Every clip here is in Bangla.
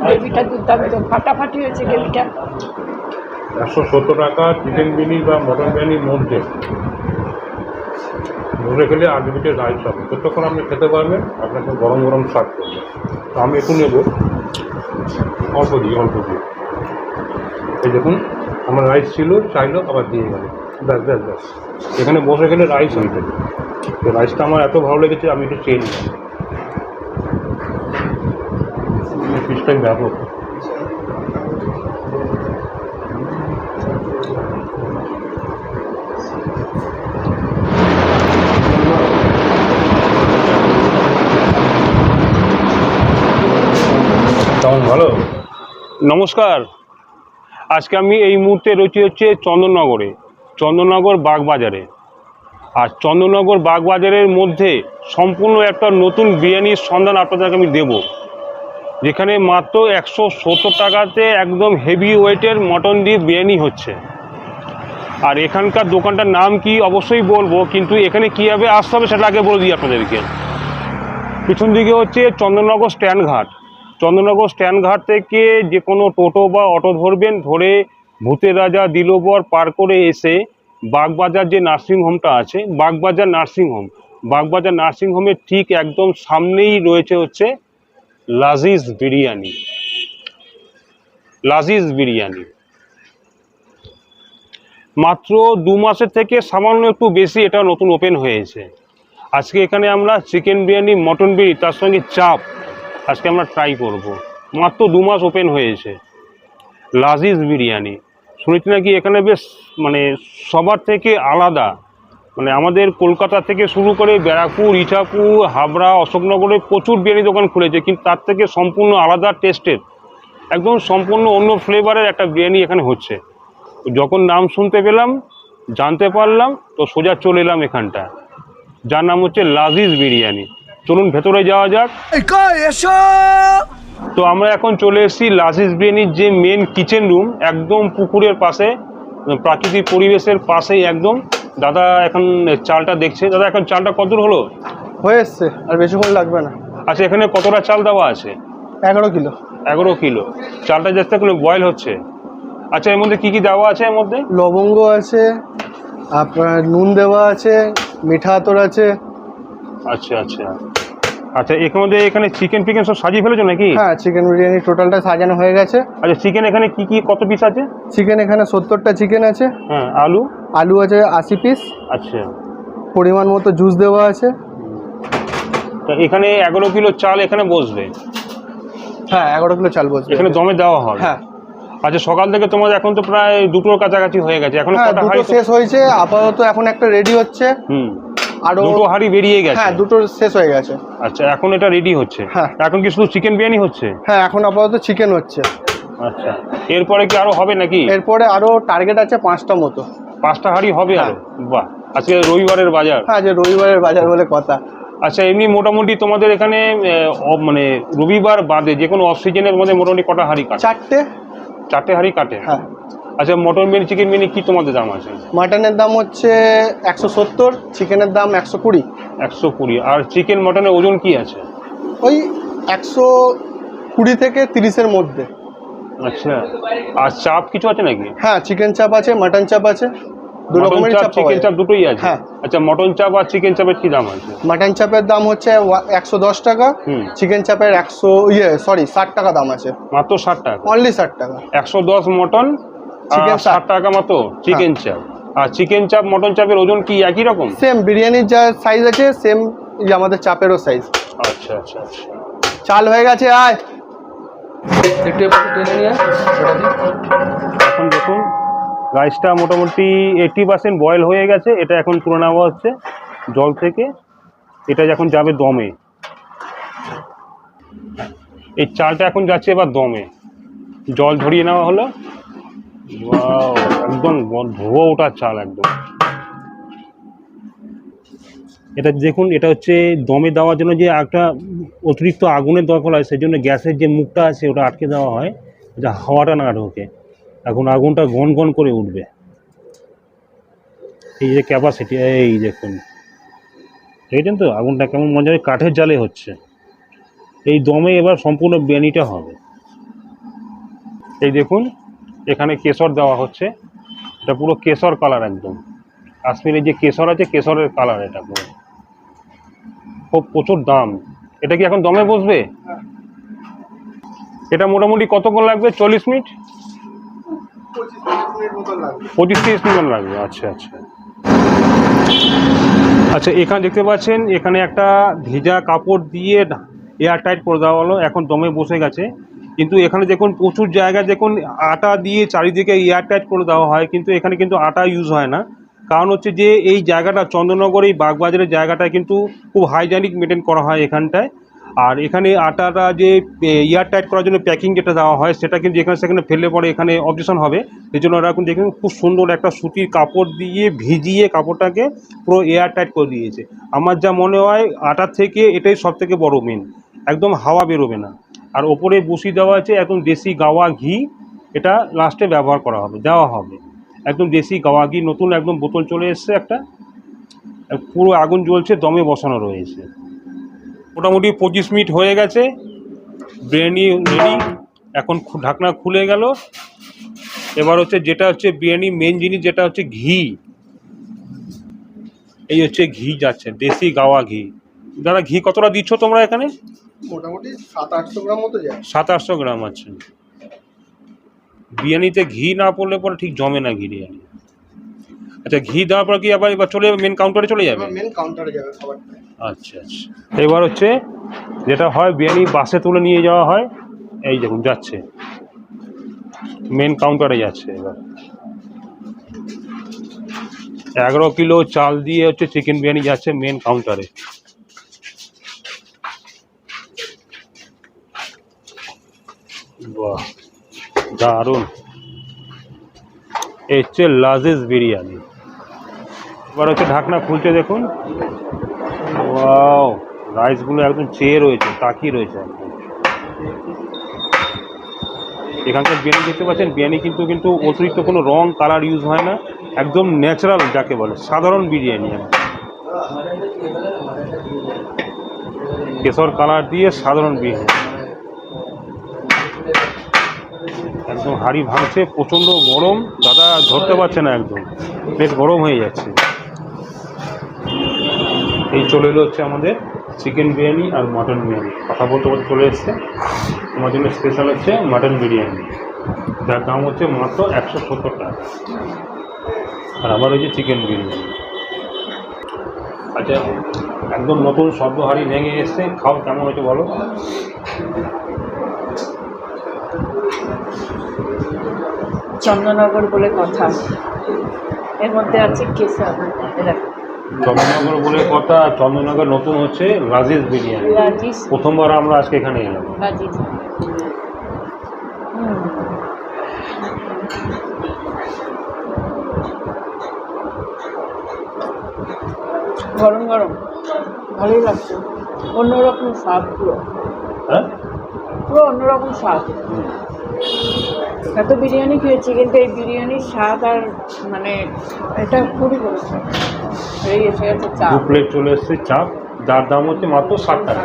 গ্রেভিটা একশো সত্তর টাকা চিকেন বিরিয়ানি বা মটন বিরিয়ানির মধ্যে। খেলে রাইস হবে। যতক্ষণ আপনি খেতে পারবেন, আপনাকে গরম গরম সার্ভ করবে। তো আমি একটু নেব। অল্প দিই অল্প দিই এই দেখুন, আমার রাইস ছিল, চাইলো, আবার দিয়ে গেল। ব্যাস ব্যাস ব্যাস। এখানে বসে গেলে রাইস হয়ে যাবে। রাইসটা আমার এত ভালো লেগেছে, আমি একটু চেয়ে নিলাম ব্যাপক। কেমন, ভালো? নমস্কার। আজকে আমি এই মুহূর্তে রয়েছি হচ্ছে চন্দননগরে, চন্দননগর বাগবাজারে। আর চন্দননগর বাগবাজারের মধ্যে সম্পূর্ণ একটা নতুন বিরিয়ানির সন্ধান আপনাদেরকে আমি দেব। যেখানে মাত্র একশো সত্তর টাকাতে একদম হেভি ওয়েটের মটন দিয়ে বিরিয়ানি হচ্ছে। আর এখানকার দোকানটার নাম কি অবশ্যই বলব, কিন্তু এখানে কীভাবে আসতে হবে সেটা আগে বলে দিই আপনাদেরকে। পিছন দিকে হচ্ছে চন্দননগর স্ট্যান্ড ঘাট। চন্দননগর স্ট্যান্ড ঘাট থেকে যে কোনো টোটো বা অটো ধরবেন, ধরে ভূতের রাজা দিলোবর পার করে এসে বাগবাজার যে নার্সিংহোমটা আছে, বাগবাজার নার্সিংহোম বাগবাজার নার্সিংহোমের ঠিক একদম সামনেই রয়েছে হচ্ছে লাজিজ বিরিয়ানি। লাজিজ বিরিয়ানি। মাত্র দু মাসের থেকে সামান্য একটু বেশি এটা নতুন ওপেন হয়েছে। আজকে এখানে আমরা চিকেন বিরিয়ানি মটন বিরিয়ানি, তার সঙ্গে চাপ আজকে আমরা ট্রাই করব। মাত্র দু মাস ওপেন হয়েছে। লাজিজ বিরিয়ানি। শুনেছি নাকি এখানে বেশ মানে সবার থেকে আলাদা মানে আমাদের কলকাতা থেকে শুরু করে ব্যারাকপুর ইটাপুর হাবড়া অশোকনগরে প্রচুর বিরিয়ানি দোকান খুলেছে কিন্তু তার থেকে সম্পূর্ণ আলাদা টেস্টের একদম সম্পূর্ণ অন্য ফ্লেভারের একটা বিরিয়ানি এখানে হচ্ছে। যখন নাম শুনতে পেলাম জানতে পারলাম তো সোজা চলে এলাম এখানটা যার নাম হচ্ছে লাজিজ বিরিয়ানি। চলুন ভেতরে যাওয়া যাক। তো আমরা এখন চলে এসেছি লাজিজ বিরিয়ানির যে মেন কিচেন রুম একদম পুকুরের পাশে প্রাকৃতিক পরিবেশের পাশেই একদম। দাদা এখন চালটা দেখছে। দাদা এখন চালটা কত হলো? হয়ে এসছে আর বেশিক্ষণ লাগবে না। আচ্ছা এখানে কতটা চাল দেওয়া আছে? এগারো কিলো। এগারো কিলো। চালটা যাতে কোনো বয়েল হচ্ছে। আচ্ছা এর মধ্যে কী কী দেওয়া আছে এর মধ্যে? লবঙ্গ আছে আপনার নুন দেওয়া আছে মিঠা আতর আছে। আচ্ছা আচ্ছা। আচ্ছা এর মধ্যে এখানে চিকেন ফিকেন সব সাজিয়ে ফেলেছো নাকি? হ্যাঁ চিকেন বিরিয়ানি টোটালটা সাজানো হয়ে গেছে। আচ্ছা চিকেন এখানে কি কি কত পিস আছে? চিকেন এখানে সত্তরটা চিকেন আছে। হ্যাঁ আলু? আলু আছে আশি পিস আচ্ছা। পরিমাণ মতো জুস দেওয়া আছে। তা এখানে এগারো কিলো চাল এখানে বসবে? হ্যাঁ এগারো কিলো চাল বসবে। এখানে দমে দেওয়া হবে? হ্যাঁ। আচ্ছা সকাল থেকে তোমার এখন তো প্রায় দুটোর কাছাকাছি হয়ে গেছে। এখন হ্যাঁ দুটো শেষ হয়েছে আপাতত এখন একটা রেডি হচ্ছে। হুম। আরও দুটো হাড়ি বেরিয়ে গেছে। হ্যাঁ দুটো শেষ হয়ে গেছে। আচ্ছা এখন এটা রেডি হচ্ছে? হ্যাঁ। এখন কি শুধু চিকেন বিরিয়ানি হচ্ছে? হ্যাঁ এখন আপাতত চিকেন হচ্ছে। আচ্ছা এরপরে কি আরও হবে নাকি? এরপরে আরও টার্গেট আছে পাঁচটা মতো। পাঁচটা হাড়ি হবে আরও? বাহ আজকে রবিবারের বাজার। হ্যাঁ যে রবিবারের বাজার বলে কথা। আচ্ছা এমনি মোটামুটি তোমাদের এখানে মানে রবিবার বাদে যে কোনো অফ সিজনের মধ্যে মোটামুটি কটা হাড়ি কাটে? চারটে। চারটে হাড়ি কাটে? হ্যাঁ। আচ্ছা মটন বিরিয়ানি চিকেন বিরিয়ানি কি তোমাদের দাম আছে? মাটনের দাম হচ্ছে একশো সত্তর চিকেনের দাম একশো কুড়ি। একশো কুড়ি। আর চিকেন মটনের ওজন কি আছে? ওই একশো কুড়ি থেকে তিরিশের মধ্যে। আচ্ছা। আর চাপ কিছু আছে নাকি? হ্যাঁ চিকেন চাপ আছে মাটন চাপ আছে দু রকমের চাপ চিকেন চাপ দুটোই আছে? হ্যাঁ। আচ্ছা মটন চাপ আর চিকেন চাপের কি দাম আছে? মাটন চাপের দাম হচ্ছে একশো দশ টাকা হুম। চিকেন চাপের একশো ইয়ে সরি ষাট টাকা দাম আছে। মাত্র ষাট টাকা? অনলি ষাট টাকা। একশো দশ মটন চিকেন চাপ। টাকা মতো চিকেন চাপ আর চিকেন চাপ মটন চাপের ওজন কি একই রকম? সেম বিরিয়ানির যা সাইজ আছে সেম আমাদের চাপেরও সাইজ আচ্ছা আচ্ছা আচ্ছা। চাল হয়ে গেছে আয়। এখন দেখুন রাইসটা মোটামুটি এইটি পার্সেন্ট বয়েল হয়ে গেছে এটা এখন তুলে নেওয়া হচ্ছে জল থেকে। এটা এখন যাবে দমে। এই চালটা এখন যাচ্ছে এবার দমে। জল ঝরিয়ে নেওয়া হলো। একদম ধোয়া ওঠা চাল একদম। এটা দেখুন, এটা হচ্ছে দমে দেওয়ার জন্য যে একটা অতিরিক্ত আগুনের দরকার হয় সেই জন্য গ্যাসের যে মুখটা আছে, ওটা আটকে দেওয়া হয় যা হাওয়াটা না ঢোকে। এখন আগুনটা গন গন করে উঠবে। এই যে ক্যাপাসিটি এই দেখুন। দেখেছেন তো? আগুনটা কেমন মজা কাঠের জালে হচ্ছে। এই দমে এবার সম্পূর্ণ বিরিয়ানিটা হবে। এই দেখুন এখানে কেশর দেওয়া হচ্ছে, এটা পুরো কেশর কালার একদম। কাশ্মীরের যে কেশর আছে, কেশরের কালার এটা পুরো। খুব প্রচুর দাম। এটা কি এখন দমে বসবে? এটা মোটামুটি কতক্ষণ লাগবে? চল্লিশ মিনিট? পঁচিশ তিরিশ মিনিট লাগবে। আচ্ছা আচ্ছা। আচ্ছা এখানে দেখতে পাচ্ছেন, এখানে একটা ভেজা কাপড় দিয়ে এয়ার টাইট করে দেওয়া হলো। এখন দমে বসে গেছে। কিন্তু এখানে দেখুন প্রচুর জায়গায় দেখুন আটা দিয়ে চারিদিকে এয়ার টাইট করে দেওয়া হয়, কিন্তু এখানে কিন্তু আটা ইউজ হয় না। কারণ হচ্ছে যে এই জায়গাটা চন্দননগর এই বাগবাজারের জায়গাটা কিন্তু খুব হাইজেনিক মেনটেন করা হয় এখানটায়। আর এখানে আটাটা যে এয়ার টাইট করার জন্য প্যাকিং যেটা দেওয়া হয়, সেটা কিন্তু যেখানে সেখানে ফেললে পরে এখানে অবজেকশন হবে। এই জন্য ওরা এখন দেখুন খুব সুন্দর একটা সুতির কাপড় দিয়ে ভিজিয়ে কাপড়টাকে পুরো এয়ার টাইট করে দিয়েছে। আমার যা মনে হয় আটার থেকে এটাই সব থেকে বড় মেন একদম হাওয়া বেরোবে না। আর ওপরে বসি দেওয়া আছে একদম দেশি গাওয়া ঘি, এটা লাস্টে ব্যবহার করা হবে, দেওয়া হবে। একদম দেশি গাওয়া ঘি, নতুন একদম বোতল চলে এসছে একটা পুরো আগুন জ্বলছে, দমে বসানো রয়েছে। মোটামুটি পঁচিশ মিনিট হয়ে গেছে বিরিয়ানি রেডি এখন ঢাকনা খুলে গেল। এবার হচ্ছে যেটা হচ্ছে বিরিয়ানি মেন জিনিস, যেটা হচ্ছে ঘি। এই হচ্ছে ঘি যাচ্ছে, দেশি গাওয়া ঘি। দাদা ঘি কতটা দিচ্ছ তোমরা এখানে? মোটামুটি সাত আটশো গ্রাম মতো যায়। সাত আটশো গ্রাম আছে। বিরিয়ানিতে ঘি না পড়লে পরে ঠিক জমে না ঘি বিরিয়ানি। আচ্ছা ঘি দেওয়ার পর কি আবার এবার চলে যাবে? মেন কাউন্টারে চলে যাবে? মেন কাউন্টারে যাবে খাবারটা। আচ্ছা আচ্ছা। এবার হচ্ছে যেটা হয় বিরিয়ানি বাসে তুলে নিয়ে যাওয়া হয়। এই দেখুন যাচ্ছে। মেন কাউন্টারে যাচ্ছে এবার। এগারো কিলো চাল দিয়ে হচ্ছে চিকেন বিরিয়ানি যাচ্ছে মেন কাউন্টারে বাহ, দারুণ। এই হচ্ছে লাজিজ বিরিয়ানি। এবার হচ্ছে ঢাকনা খুলছে দেখুন। ওয়াও, রাইসগুলো একদম চেয়ে রয়েছে তাকিয়ে রয়েছে একদম। এখানকার বিরিয়ানি দেখতে পাচ্ছেন, বিরিয়ানি কিন্তু কিন্তু অতিরিক্ত কোনো রং, কালার ইউজ হয় না। একদম ন্যাচারাল যাকে বলে, সাধারণ বিরিয়ানি। কেশর কালার দিয়ে সাধারণ বিরিয়ানি। একদম হাড়ি ভাঙছে, প্রচণ্ড গরম। দাদা ধরতে পারছে না একদম। বেশ গরম হয়ে যাচ্ছে। এই চলে এলো হচ্ছে আমাদের চিকেন বিরিয়ানি আর মটন বিরিয়ানি। কথা বলতে বলতে চলে এসছে। আমার জন্য স্পেশাল হচ্ছে মটন বিরিয়ানি। যার দাম হচ্ছে মাত্র একশো সত্তর টাকা। আর আমার হচ্ছে চিকেন বিরিয়ানি। আচ্ছা একদম নতুন সর্বহারি ভেঙে এসছে। খাও কেমন হয়েছে বলো? চন্দ্রনগর বলে কথা। এর মধ্যে আছে কেশর। এটা চন্দননগর বলে কথা চন্দ্রনগর নতুন হচ্ছে রাজেশ বিরিয়ানি। রাজিস প্রথমবার আমরা আজকে এখানে এলাম। রাজিস গরম গরম। ভালোই লাগছে। অন্যরকম স্বাদ পুরো। হ্যাঁ? পুরো অন্যরকম স্বাদ। এত বিরিয়ানি খেয়েছি কিন্তু এই বিরিয়ানির স্বাদ আর মানে এটা খুবই করেছে এই এসে গেছে চা। দু প্লেট চলে এসছে চাপ যার দাম হচ্ছে মাত্র ষাট টাকা।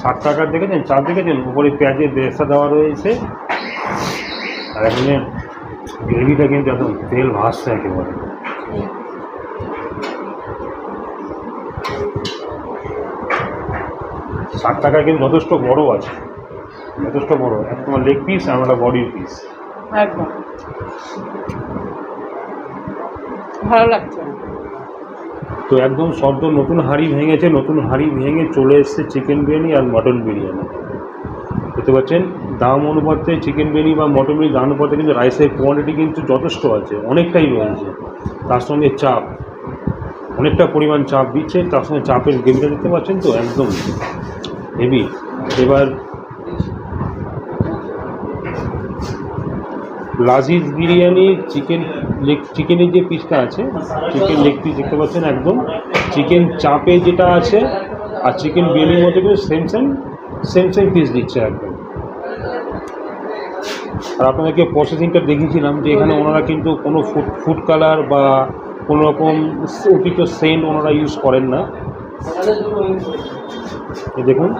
ষাট টাকার দেখেছেন? চাপ দেখেছেন? উপরে পেঁয়াজের বেসা দেওয়া রয়েছে। আর এখানে গ্রেভিটা কিন্তু একদম তেল ভাসছে একেবারে। ষাট টাকা কিন্তু যথেষ্ট বড় আছে। যথেষ্ট বড়। একটা তোমার লেগ পিস আর একটা বডির পিস একদম। ভালো লাগছে। তো একদম সদ্য নতুন হাঁড়ি ভেঙেছে নতুন হাঁড়ি ভেঙে চলে এসছে চিকেন বিরিয়ানি আর মটন বিরিয়ানি। দেখতে পাচ্ছেন দাম অনুপাতে চিকেন বিরিয়ানি বা মটন বিরিয়ানি দাম অনুপাতে কিন্তু রাইসের কোয়ান্টিটি কিন্তু যথেষ্ট আছে অনেকটাই রয়েছে। তার সঙ্গে চাপ অনেকটা পরিমাণ চাপ দিচ্ছে তার সঙ্গে চাপের গ্রেভিটা দেখতে পাচ্ছেন তো একদম হেভি এবার লাজিজ বিরিয়ানি, চিকেন লেগ চিকেনের যে পিসটা আছে, চিকেন লেগ পিস দেখতে পাচ্ছেন একদম। চিকেন চাপে যেটা আছে আর চিকেন বিরিয়ানির মধ্যে কিন্তু same same same same piece দিচ্ছে একদম। আর আপনাদেরকে প্রসেসিংটা দেখিয়েছিলাম যে এখানে ওনারা কিন্তু কোনো ফুড ফুড কালার বা কোনো রকম অতিরিক্ত সেন্ট ওনারা ইউজ করেন না। দেখুন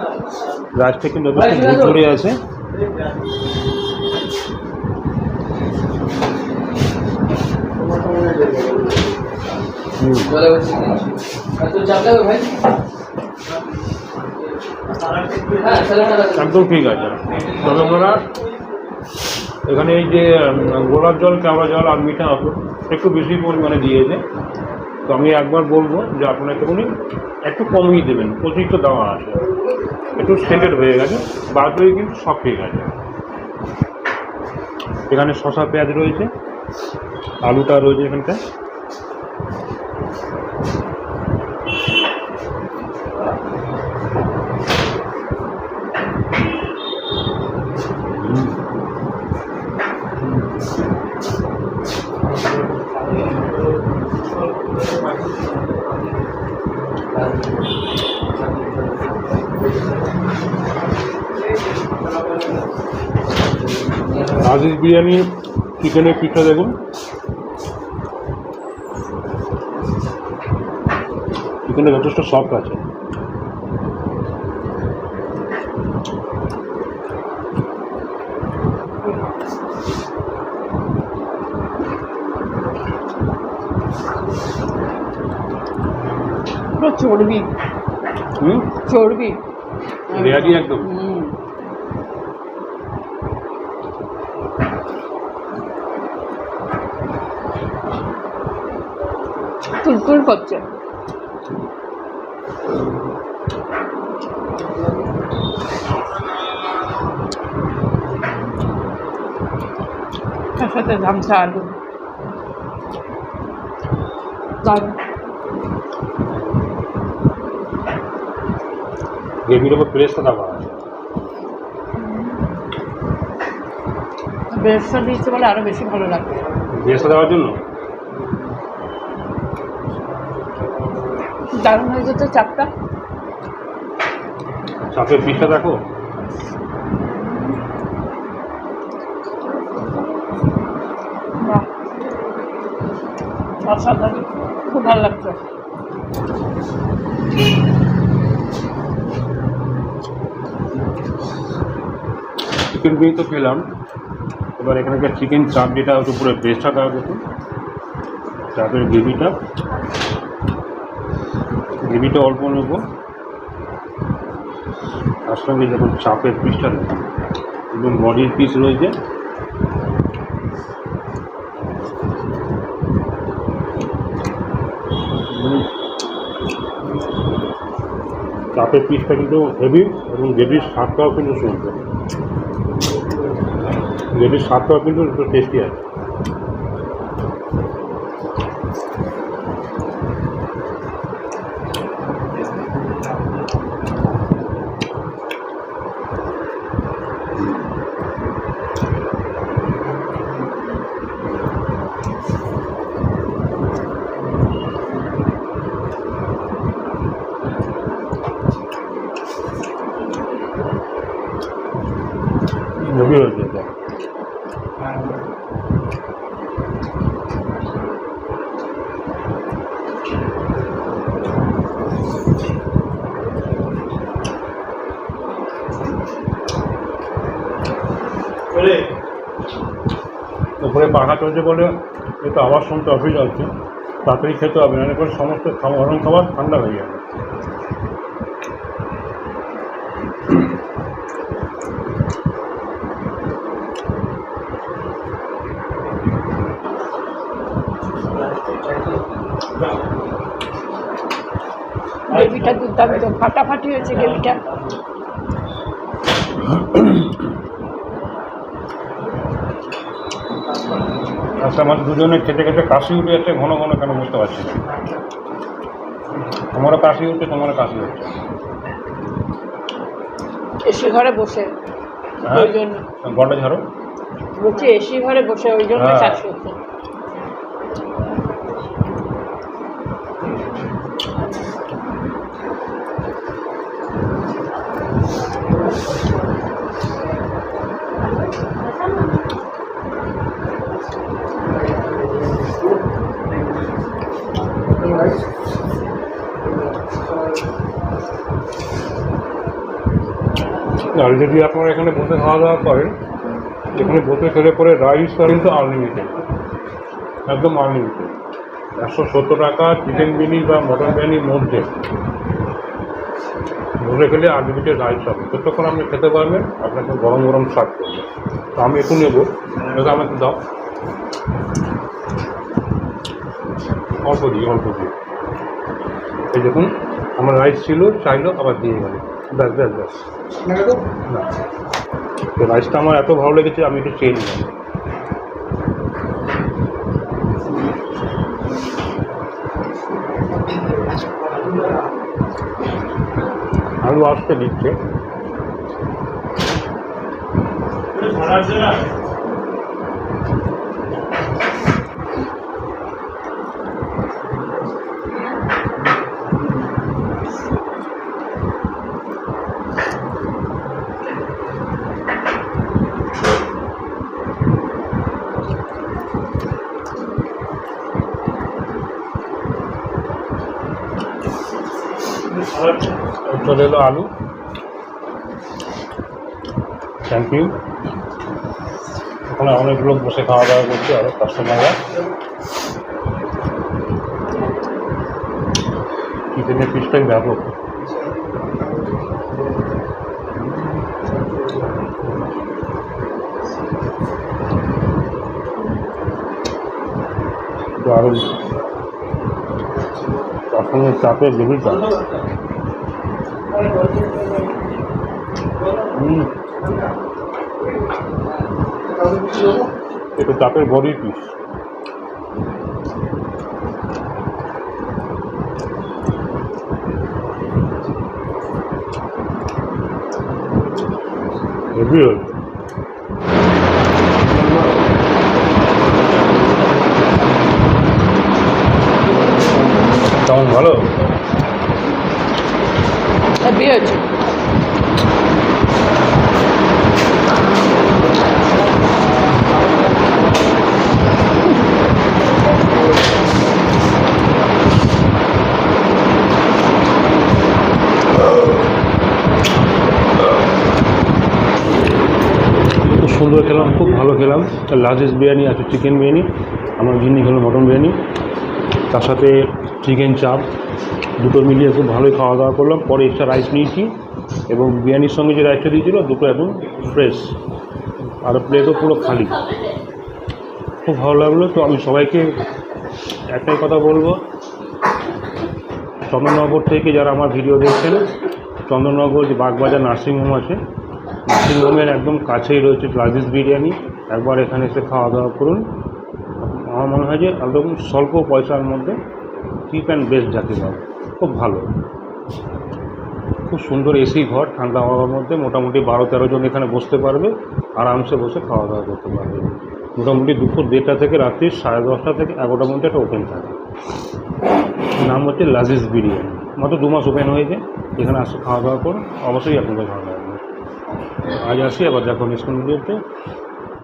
রাইসটা কিন্তু যথেষ্ট ঝুরঝুরে আছে। একদম ঠিক আছে। তবে এখানে এই যে গোলাপ জল কেওড়া জল আর মিঠা আতর একটু বেশি পরিমাণে দিয়েছে তো আমি একবার বলব যে আপনারা একটুখানি, একটু কমই দেবেন, অতিরিক্ত দেওয়া আছে। একটু সেন্টেড হয়ে গেছে, বাদে কিন্তু সব ঠিক আছে। এখানে শশা পেঁয়াজ রয়েছে আলুটা রয়েছে এখানটায় আজিজ বিরিয়ানি চিকেনের পিঠা দেখুন। চিকেনটা যথেষ্ট সফট আছে। চর্বি। হুম? চর্বি। রেয়াদি একদম। হুম। তুলতুল করছে। তার সাথে ধামসা আলু গ্রেভির ওপর প্রেসটা দেওয়া আছে বেশটা দিয়েছে বলে আরও বেশি ভালো লাগবে। প্রেসটা দেওয়ার জন্য? দারুণ হয়ে যেত চাপটা। চাপের পিসটা দেখো। অসাধারণ। খুব ভালো লাগছে। চিকেন বিরিয়ানি তো খেলাম। এবার এখানকার চিকেন চাপ যেটা হচ্ছে পুরো বেস্টটা দেওয়া দেখুন চাপের গ্রেভিটা গ্রেভিটা অল্প নেব। তার সঙ্গে যখন চাপের পিসটা এবং বডির পিস রয়েছে। চাপের পিসটা কিন্তু হেভি এবং গ্রেভির স্বাদটাও কিন্তু সুন্দর। গ্রেভির স্বাদটাও কিন্তু টেস্টি আছে। হেভি হয়েছে এটা উপরে পাখা চলছে বলে একটু আবার শুনতে অসুবিধা হচ্ছে তাড়াতাড়ি খেতে হবে না করে সমস্ত গরম খাবার ঠান্ডা হয়ে যাবে গ্রেভিটা দুর্দান্ত ফাটাফাটি হয়েছে গ্রেভিটা আচ্ছা আমাদের দুজনে খেতে খেতে কাশি উঠে যাচ্ছে ঘন ঘন কেন বুঝতে পারছি না। তোমারও কাশি উঠছে তোমারও কাশি হচ্ছে। এসি ঘরে বসে হ্যাঁ ওই জন্য। গন্ডা ঝাড়ো। বলছি এসি ঘরে বসে ওই জন্য হ্যাঁ। কাজ আর যদি আপনারা এখানে বসে খাওয়া দাওয়া করেন, এখানে বসে খেলে পরে রাইস কিন্তু আনলিমিটেড একদম আনলিমিটেড একশো সত্তর টাকা চিকেন বিরিয়ানি বা মটন বিরিয়ানির মধ্যে। বসে খেলে আনলিমিটেড রাইস হবে। যতক্ষণ আপনি খেতে পারবেন, আপনাকে গরম গরম সার্ভ করবে। তো আমি একটু নেব। এটা আমাকে দাও। অল্প দিই অল্প দিই এই দেখুন, আমার রাইস ছিল, চাইলো, আবার দিয়ে গেল। ব্যাস ব্যাস ব্যাস। না তো রাইসটা আমার এত ভালো লেগেছে, আমি একটু চেয়ে নিলাম। আলু আসতে দিচ্ছে। চলে এলো আলু। থ্যাংক ইউ ওখানে অনেক লোক বসে খাওয়া দাওয়া করছে আরও কাস্টমাররা চিকেনের পিসটাই ব্যাপক দারুণ তার সঙ্গে চাপের গ্রেভিটা হুম এটা চাপের বড়ি পিস হেভি হয়েছে সুন্দর খেলাম, খুব ভালো খেলাম। লার্জেস্ট বিরিয়ানি আছে চিকেন বিরিয়ানি, আমার যিনি খেলো মটন বিরিয়ানি। তার সাথে চিকেন চাপ দুটো মিলিয়ে খুব ভালোই খাওয়া দাওয়া করলাম। পরে এক্সট্রা রাইস নিয়েছি এবং বিরিয়ানির সঙ্গে যে রাইসটা দিয়েছিল, দুটো একদম ফ্রেশ আর প্লেটও পুরো খালি। খুব ভালো লাগল। তো আমি সবাইকে একটাই কথা বলব। চন্দননগর থেকে যারা আমার ভিডিও দেখছেন, চন্দননগর যে বাগবাজার নার্সিংহোম আছে নার্সিংহোমের একদম কাছেই রয়েছে লাজিজ বিরিয়ানি। একবার এখানে এসে খাওয়া দাওয়া করুন। আমার মনে হয় যে একদম স্বল্প পয়সার মধ্যে চিপ অ্যান্ড বেস্ট যাকে বলে খুব ভালো। খুব সুন্দর এসি ঘর ঠান্ডা হওয়ার মধ্যে। মোটামুটি বারো তেরো জন এখানে বসতে পারবে। আরামসে বসে খাওয়া দাওয়া করতে পারবে। মোটামুটি দুপুর দেড়টা থেকে রাত্রি সাড়ে দশটা থেকে এগারোটার মধ্যে একটা ওপেন থাকে। নাম হচ্ছে লাজিজ বিরিয়ানি। মাত্র দু মাস ওপেন হয়েছে। এখানে আসে খাওয়া দাওয়া করুন। অবশ্যই আপনাদের ভালো আজ আসি আবার দেখো নেক্সট ভিডিওতে।